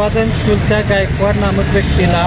उत्पादन शुलच्या गायकवाड नामक व्यक्तीला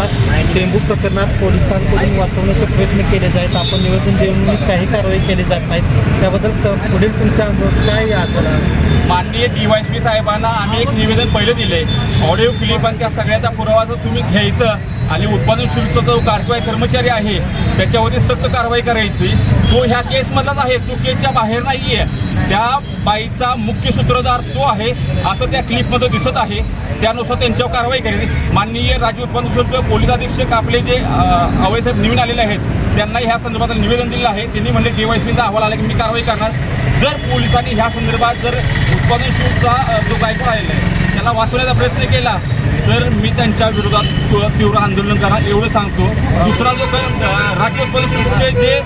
टेंबू प्रकरणात पोलिसांकडून वाचवण्याचे प्रयत्न केले जात आपण निवेदन देऊन काही कारवाई केली जात नाहीत त्याबद्दल पुढील तुमचा अनुभव काय असणार माननीय डीवायसपी साहेबांना आम्ही एक निवेदन पहिलं दिले. ऑडिओ क्लिप आणि त्या सगळ्याचा पुरावा जर तुम्ही घ्यायचं आणि उत्पादन शुल्कचा जो कारवाई कर्मचारी आहे त्याच्यावरती सक्त कारवाई करायची. तो ह्या केसमधलाच आहे तो केसच्या बाहेर नाही आहे त्या बाईचा मुख्य सूत्रधार तो आहे असं त्या क्लिपमध्ये दिसत आहे. त्यानुसार त्यांच्यावर कारवाई करायची. माननीय राज्य उत्पादन शुल्क पोलीस अधीक्षक आपले जे अवयसाहेब नवीन आलेले आहेत त्यांना ह्या संदर्भात निवेदन दिलेलं आहे. त्यांनी म्हणले केवायसीचा अहवाल आला की मी कारवाई करणार. जर पोलिसांनी ह्या संदर्भात जर उत्पादन शुल्कचा जो गायकवाड आलेला आहे त्याला वाचवण्याचा प्रयत्न केला तर मी त्यांच्या विरोधात तीव्र आंदोलन करा एवढं सांगतो. दुसरा जो क- अ, राज्य जे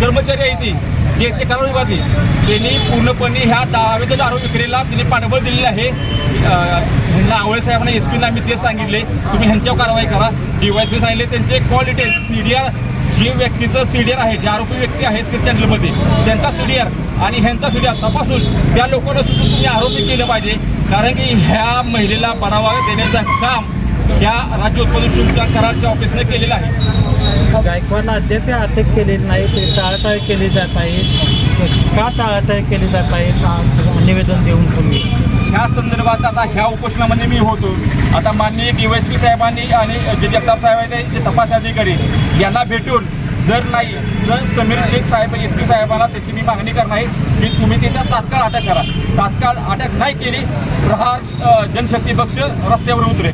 कर्मचारी आहेत ती जे ते कारवाई विभागातील त्यांनी पूर्णपणे ह्या दावेद दारू विक्रीला त्यांनी पाठबळ दिलेलं आहे. ह्यांना आवळे साहेबांना एस पीना आम्ही तेच सांगितले. तुम्ही ह्यांच्यावर कारवाई करा. डीवायस पी सांगितले त्यांचे call details C D R जे व्यक्तीचं सीडीआर आहे जे आरोपी व्यक्ती आहे एस स्कॅन्डलमध्ये त्यांचा सीडीआर आणि ह्यांचा सीडीआर तपासून त्या लोकांना सुद्धा तुम्ही आरोपी केलं पाहिजे. कारण की ह्या महिलेला बढावा देण्याचं काम या राज्य उत्पादन शुल्क करारच्या ऑफिसने केलेलं आहे. गायकवाडला अद्याप अटक केलेली नाही ते टाळाटाळ केली जात आहे. का टाळाटाळ केली जात आहे निवेदन देऊन तुम्ही? या संदर्भात आता ह्या उपोषणामध्ये मी होतो. आता माननीय डी वाय पी साहेबांनी आणि जे जगताप साहेब आहे ते तपास अधिकारी यांना भेटून जर नाही तर समीर शेख साहेब एस पी साहेबांना त्याची मी मागणी करणार आहे की तुम्ही तिथं तात्काळ अटक करा. तात्काळ अटक नाही केली प्रहार जनशक्ती पक्ष रस्त्यावर उतरेल.